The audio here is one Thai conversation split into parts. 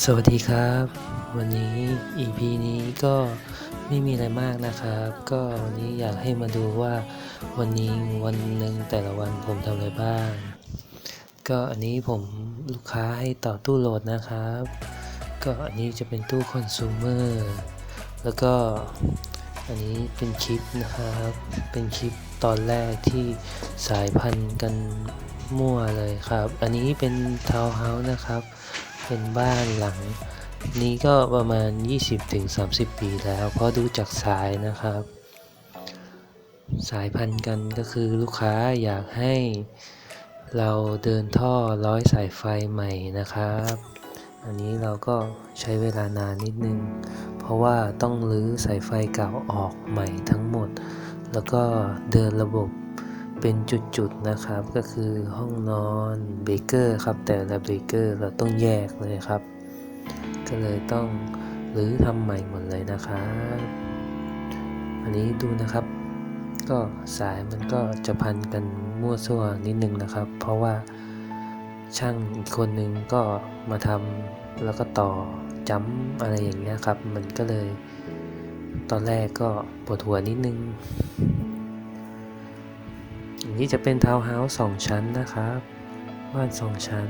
สวัสดีครับ วันนี้ EP นี้ก็ไม่มีอะไรมากนะครับ ก็วันนี้อยากให้มาดูว่าวันนี้วันหนึ่งแต่ละวันผมทำอะไรบ้าง ก็อันนี้ผมลูกค้าให้ต่อตู้โหลดนะครับ ก็อันนี้จะเป็นตู้คอน sumer แล้วก็อันนี้เป็นคลิปนะครับ เป็นคลิปตอนแรกที่สายพันธุ์กันมั่วเลยครับ อันนี้เป็นทาวน์เฮาส์นะครับ เป็นบ้านหลัง นี้ก็ประมาณ 20-30 ปีแล้ว เพราะดูจากสายนะครับ สายพันกันก็คือลูกค้าอยากให้เราเดินท่อร้อยสายไฟใหม่นะครับ อันนี้เราก็ใช้เวลานานนิดนึง เพราะว่าต้องรื้อสายไฟเก่าออกใหม่ทั้งหมด แล้วก็เดินระบบ เป็นจุดๆนะครับก็คือห้องนอนเบเกอร์ครับแต่ละเบเกอร์เราต้องแยกเลยครับ ก็เลยต้องรื้อทำใหม่หมดเลยนะครับอันนี้ดูนะครับ ก็สายมันก็จะพันกันมั่วซั่วนิดนึงนะครับ เพราะว่าช่างอีกคนนึงก็มาทำแล้วก็ต่อจ้ำอะไรอย่างเงี้ยครับ มันก็เลย ตอนแรกก็ปวดหัวนิดนึง นี้จะเป็นทาวน์เฮาส์สองชั้นนะครับ บ้านสองชั้น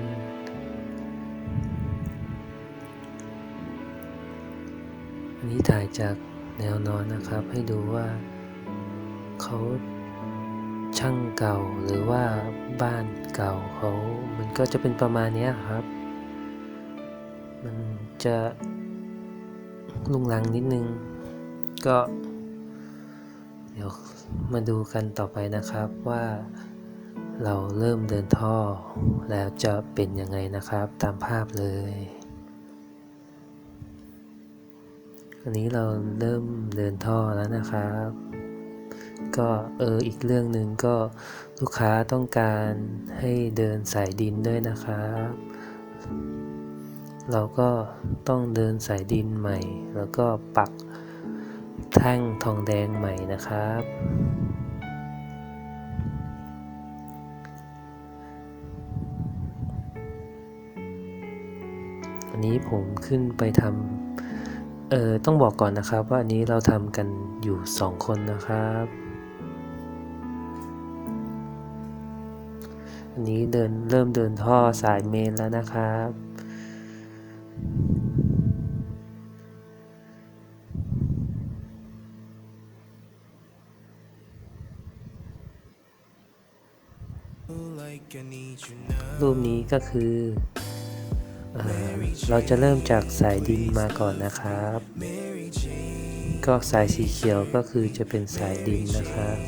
อันนี้ถ่ายจากแนวนอนนะครับ ให้ดูว่าเขาช่างเก่าหรือว่าบ้านเก่าเขามันก็จะเป็นประมาณนี้ครับ มันจะลุงลังนิดนึงก็ เดี๋ยวมาดูกันต่อไปนะครับว่าเราเริ่มเดินท่อ แล้วจะเป็นยังไงนะครับตามภาพเลยอันนี้เราเริ่มเดินท่อแล้วนะครับ ก็เอออีกเรื่องหนึ่งก็ลูกค้าต้องการให้เดินสายดินด้วยนะครับ เราก็ต้องเดินสายดินใหม่ แล้วก็ปัก แท่งทองแดงใหม่นะครับ อันนี้ผมขึ้นไปทำเออต้องบอกก่อนนะครับว่าอันนี้เราทำกันอยู่สองคนนะครับ อันนี้เดินเริ่มเดินท่อสายเมนแล้วนะครับ รูปนี้ก็คือเอเราจะเริ่มจากสายดินมาก่อนนะครับ ก็สายสีเขียวก็คือจะเป็นสายดินนะครับ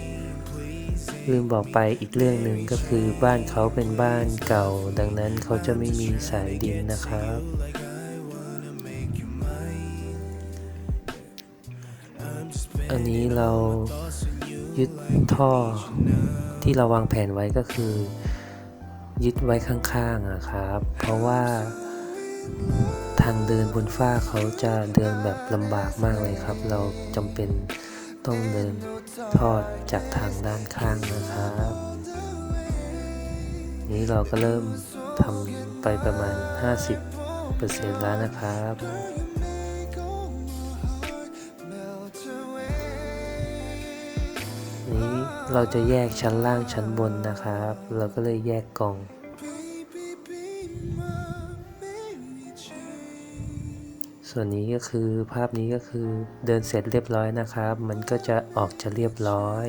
ลืมบอกไปอีกเรื่องหนึ่งก็คือบ้านเขาเป็นบ้านเก่า ดังนั้นเขาจะไม่มีสายดินนะครับ อันนี้เรา ยึดท่อที่เราวางแผนไว้ก็คือ ยึดไว้ข้างๆอะครับ เพราะว่าทางเดินบนฝ้าเขาจะเดินแบบลำบากมากเลยครับ เราจำเป็นต้องเดินทอดจากทางด้านข้างนะครับ นี้เราก็เริ่มทำไปประมาณ 50%แล้วนะครับ เราจะแยกชั้นล่างชั้นบนนะครับ เราก็เลยแยกกล่องส่วนนี้ก็คือภาพนี้ก็คือเดินเสร็จเรียบร้อยนะครับ มันก็จะออกจะเรียบร้อย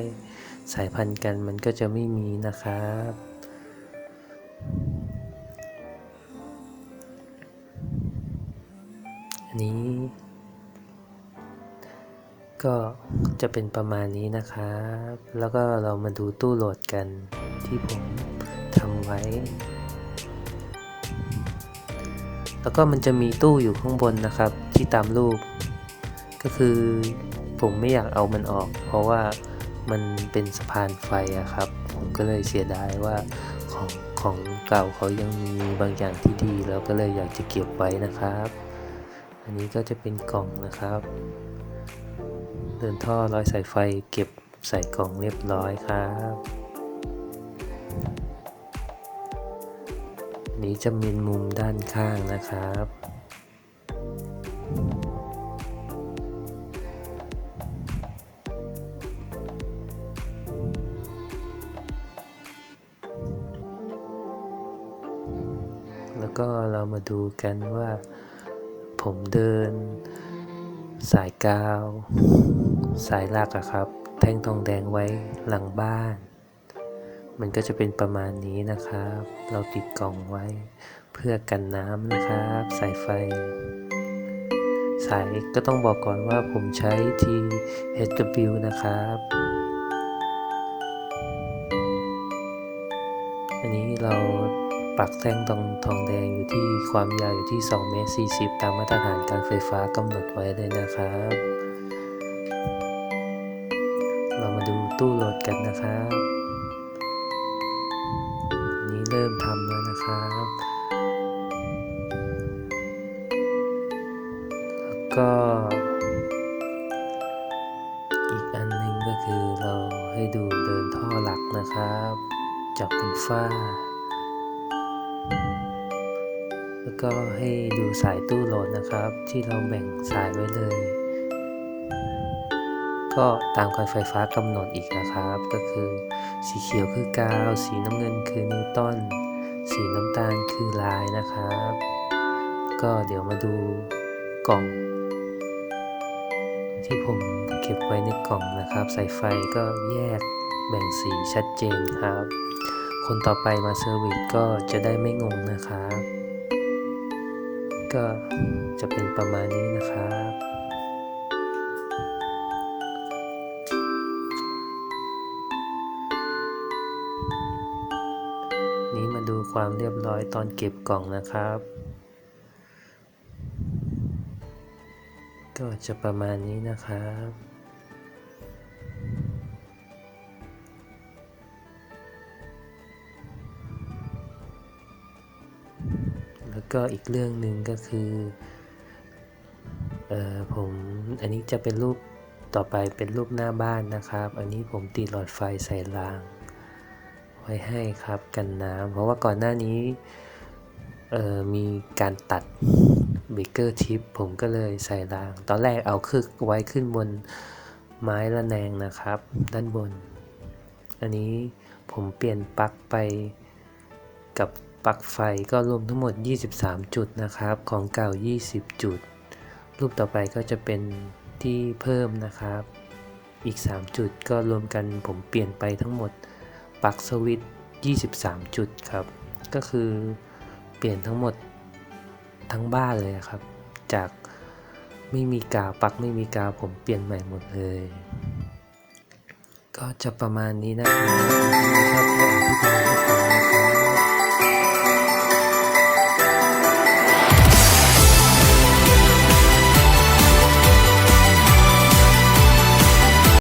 สายพันธุ์กันมันก็จะไม่มีนะครับ อันนี้ ก็จะเป็นประมาณนี้นะครับ แล้วก็เรามาดูตู้โหลดกันที่ผมทำไว้ แล้วก็มันจะมีตู้อยู่ข้างบนนะครับที่ตามรูป ก็คือผมไม่อยากเอามันออก เพราะว่ามันเป็นสะพานไฟอะครับ ผมก็เลยเสียดายว่าของของเก่าเขายังมีบางอย่างที่ดี แล้วก็เลยอยากจะเก็บไว้นะครับ อันนี้ก็จะเป็นกล่องนะครับ เดินท่อร้อยสายไฟเก็บใส่กล่องเรียบร้อยครับ นี้จะมีมุมด้านข้างนะครับแล้วก็เรามาดูกันว่าผมเดิน สายกาว สายลักอะครับ แท่งทองแดงไว้หลังบ้าน มันก็จะเป็นประมาณนี้นะครับ เราติดกล่องไว้ เพื่อกันน้ำนะครับ สายไฟ สายก็ต้องบอกก่อนว่าผมใช้ THW นะครับอันนี้เรา ปักแท่งตรงทองแดงอยู่ที่ความยาวอยู่ที่2เมตร40 ตามมาตรฐานการไฟฟ้ากำหนดไว้เลยนะครับ เรามาดูตู้โหลดกันนะครับ นี้เริ่มทำแล้วนะครับแล้วก็อีกอันหนึ่งก็คือเราให้ดูเดินท่อหลักนะครับจากบนฝ้า ก็ให้ดูสายตู้โหลดนะครับ ที่เราแบ่งสายไว้เลย ก็ตามการไฟฟ้ากำหนดอีกนะครับ ก็คือ สีเขียวคือกาว สีน้ำเงินคือนิวตันสีน้ำตาลคือลายนะครับ ก็เดี๋ยวมาดูกล่อง ที่ผมเก็บไว้ในกล่องนะครับ สายไฟก็แยกแบ่งสีชัดเจนครับ คนต่อไปมาเซอร์วิสก็จะได้ไม่งงนะครับ ก็จะเป็นประมาณนี้นะครับ นี้มาดูความเรียบร้อยตอนเก็บกล่องนะครับ ก็จะประมาณนี้นะครับ ก็อีกเรื่องหนึ่งก็คือเออผมอันนี้จะเป็นรูปต่อไปเป็นรูปหน้าบ้านนะครับ อันนี้ผมติดหลอดไฟใส่ราง ไว้ให้ครับกันน้ำเพราะว่าก่อนหน้านี้เออมีการตัดเบเกอร์ทิปผมก็เลยใส่ราง ตอนแรกเอาคึกไว้ขึ้นบนไม้ระแนงนะครับ ด้านบน อันนี้ผมเปลี่ยนปลั๊กไปกับ ลั๊กไฟก็รวมทั้งหมด 23 จุดนะครับ ของเก่า 20 จุด รูปต่อไปก็จะเป็นที่เพิ่มนะครับ อีก 3 จุดก็รวมกันผมเปลี่ยนไปทั้งหมดปลั๊กสวิตช์23 จุดครับ ก็คือเปลี่ยนทั้งหมดทั้งบ้านเลยครับ จากไม่มีกาวปลั๊กไม่มีกาวผมเปลี่ยนใหม่หมดเลย ก็จะประมาณนี้นะครับถ้าใครอธิบาย